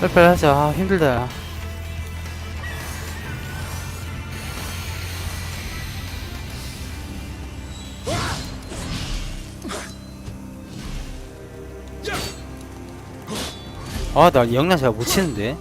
빨리빨리 하자. 아, 힘들다. 아, 나 영나 잘못 치는데.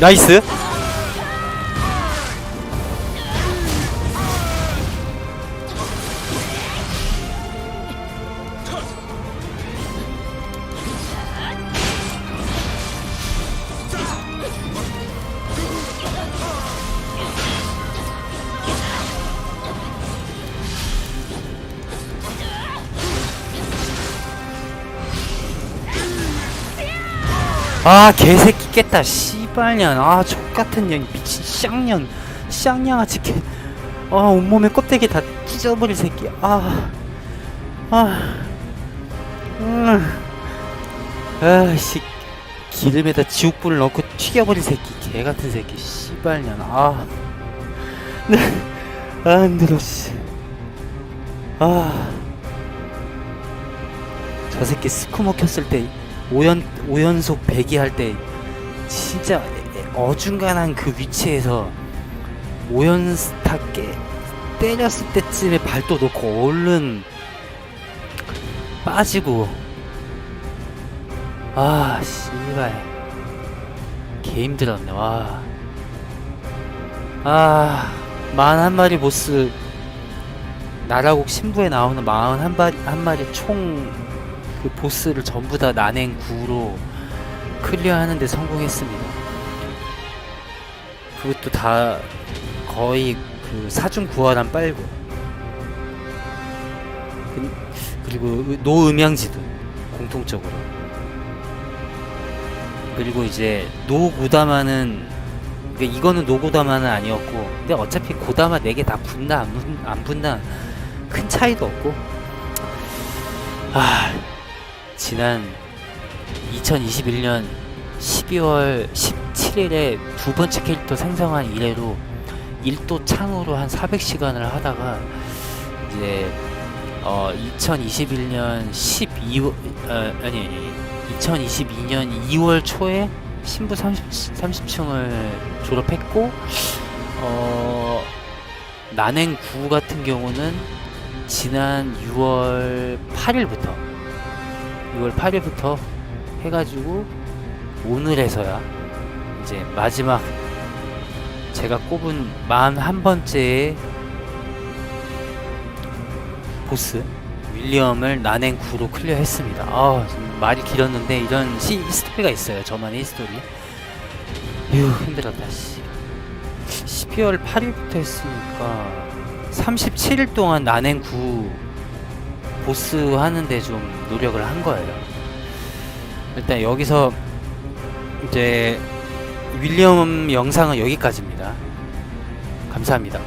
나이스. 아 개새끼 깼다. 씨발년. 아 족같은 년 미친 쌍년. 쌍냥아치 개 아 온몸에 껍데기 다 찢어버릴 새끼. 아 아. 음. 아씨. 기름에다 지옥불을 넣고 튀겨버릴 새끼. 개같은 새끼. 씨발년. 아. 네. 아 힘들어 씨아. 저 새끼 스쿠머 켰을 때 5연, 5연속 배기 할때 진짜 어중간한 그 위치에서 5연스타 깨 때렸을 때쯤에 발도 놓고 얼른 빠지고. 아 씨발. 개 힘들었네 와아만 한 마리 보스 나라국 신부에 나오는 마흔 한 마리 한 마리 총 그 보스를 전부 다 난행 9로 클리어하는데 성공했습니다. 그것도 다 거의 그 사중 구하란 빨고. 그- 그리고 노음향지도 공통적으로. 그리고 이제 노고다마는 그러니까 이거는 노고다마는 아니었고 근데 어차피 고다마 4개 다 분다 안, 분, 안 분다 큰 차이도 없고. 아 지난 2021년 12월 17일에 두 번째 캐릭터 생성한 이래로 1도 창으로 한 400시간을 하다가 이제 어 2021년 12월 어, 아니 아니 2022년 2월 초에 신부 30, 30층을 졸업했고 어 난행 9 같은 경우는 지난 6월 8일부터 6월 8일부터 해가지고 오늘에서야 이제 마지막 제가 꼽은 41번째의 보스 윌리엄을 난행 9로 클리어했습니다. 아, 좀 말이 길었는데 이런 시, 히스토리가 있어요. 저만의 히스토리. 휴, 힘들었다. 씨. 12월 8일부터 했으니까 37일 동안 난행 9 보스 하는데 좀 노력을 한 거예요. 일단 여기서 이제 윌리엄 영상은 여기까지입니다. 감사합니다.